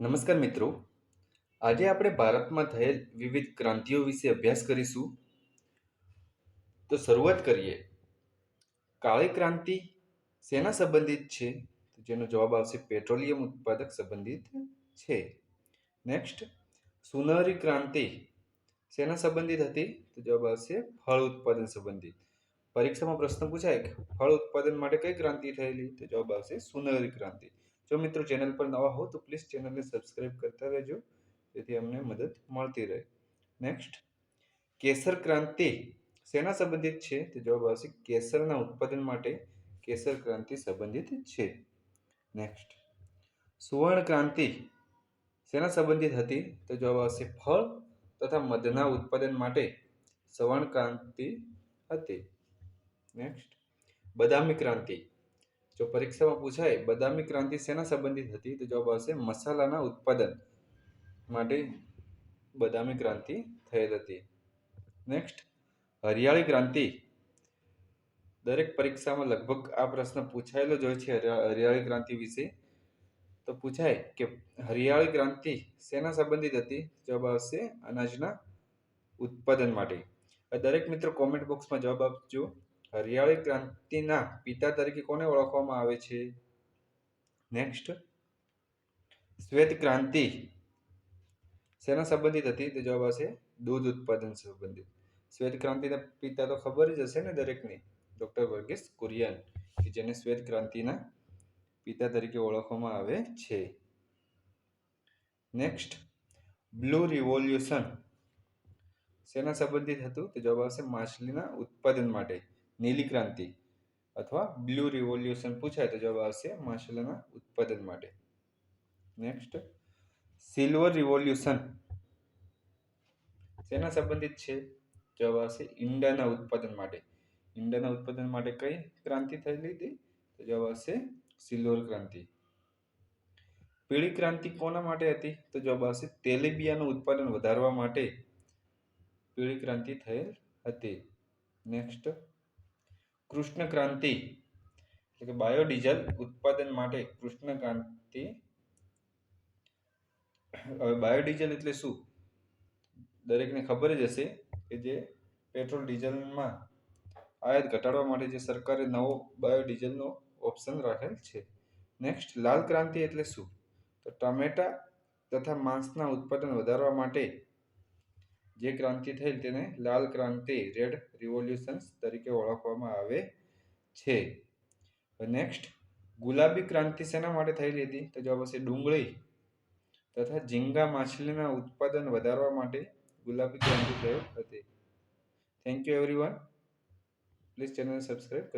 નમસ્કાર મિત્રો. આજે આપણે ભારતમાં થયેલ વિવિધ ક્રાંતિઓ વિશે અભ્યાસ કરીશું. તો શરૂઆત કરીએ. કાળી ક્રાંતિ શેના સંબંધિત છે? જેનો જવાબ આવશે પેટ્રોલિયમ ઉત્પાદક સંબંધિત છે. નેક્સ્ટ સુનહરી ક્રાંતિ શેના સંબંધિત હતી? તો જવાબ આવશે ફળ ઉત્પાદન સંબંધિત. પરીક્ષામાં પ્રશ્ન પૂછાય કે ફળ ઉત્પાદન માટે કઈ ક્રાંતિ થયેલી? તો જવાબ આવશે સુનહરી ક્રાંતિ. જો મિત્રો ચેનલ પર નવા હો તો પ્લીઝ ચેનલને સબસ્ક્રાઈબ કરતા રહેજો, જેથી અમને મદદ મળતી રહે. નેક્સ્ટ કેસર ક્રાંતિ શેના સંબંધિત છે? તો જવાબ આવશે કેસરના ઉત્પાદન માટે કેસર ક્રાંતિ સંબંધિત છે. નેક્સ્ટ સુવર્ણ ક્રાંતિ શેના સંબંધિત હતી? તો જવાબ આવશે ફળ તથા મધના ઉત્પાદન માટે સવર્ણ ક્રાંતિ હતી. નેક્સ્ટ બદામી ક્રાંતિ જો પરીક્ષામાં પૂછાય, બદામી ક્રાંતિ શેના સંબંધિત હતી? તો જવાબ આવશે મસાલાના ઉત્પાદન માટે બદામી ક્રાંતિ થયેલ હતી. નેક્સ્ટ હરિયાળી ક્રાંતિ. દરેક પરીક્ષામાં લગભગ આ પ્રશ્ન પૂછાયેલો જ હોય છે હરિયાળી ક્રાંતિ વિશે. તો પૂછાય કે હરિયાળી ક્રાંતિ શેના સંબંધિત હતી? જવાબ આવશે અનાજના ઉત્પાદન માટે. દરેક મિત્રો કોમેન્ટ બોક્સમાં જવાબ આપજો. હરિયાળી ક્રાંતિના પિતા તરીકે કોને ઓળખવામાં આવે છે? નેક્સ્ટ શ્વેત ક્રાંતિ. શેના સંબંધિત હતી? તો જવાબ આવશે, દૂધ ઉત્પાદન સંબંધિત. શ્વેત ક્રાંતિના પિતા તો ખબર જ હશે ને દરેકને. ડૉક્ટર વર્ગીસ કુરિયન, કે જેને શ્વેત ક્રાંતિના પિતા તરીકે ઓળખવામાં આવે છે. Next blue revolution. શેના સંબંધિત હતું? તો જવાબ આવશે માછલીના ઉત્પાદન માટે. નીલી ક્રાંતિ અથવા બ્લુ રિવોલ્યુશન પૂછાય તો જવાબ આવશે માછલીના ઉત્પાદન માટે. નેક્સ્ટ સિલ્વર રિવોલ્યુશન શેના સંબંધિત છે? જવાબ આવશે ઈંડાના ઉત્પાદન માટે. ઈંડાના ઉત્પાદન માટે કઈ ક્રાંતિ થયેલી હતી? તો જવાબ આવશે સિલ્વર ક્રાંતિ. પીળી ક્રાંતિ કોના માટે હતી? તો જવાબ આવશે તેલીબિયાનું ઉત્પાદન વધારવા માટે પીળી ક્રાંતિ થયેલ હતી. નેક્સ્ટ કૃષ્ણ ક્રાંતિ એટલે કે બાયોડીઝલ ઉત્પાદન માટે કૃષ્ણ ક્રાંતિ હવે બાયોડીઝલ એટલે શું? દરેકને ખબર જ હશે કે જે પેટ્રોલ ડીઝલમાં આયાત ઘટાડવા માટે જે સરકારે નવો બાયોડીઝલનો ઓપ્શન રાખેલ છે. નેક્સ્ટ, લાલ ક્રાંતિ એટલે શું? તો ટમેટા તથા માંસના ઉત્પાદન વધારવા માટે જે ક્રાંતિ થઈ તેને લાલ ક્રાંતિ, રેડ રિવોલ્યુશન્સ તરીકે ઓળખવામાં આવે છે. નેક્સ્ટ ગુલાબી ક્રાંતિ શેના માટે થયેલી હતી? તો જવાબ હશે ડુંગળી તથા ઝીંગા માછલીના ઉત્પાદન વધારવા માટે ગુલાબી ક્રાંતિ થયેલ હતી. Thank you everyone please channel subscribe કરી.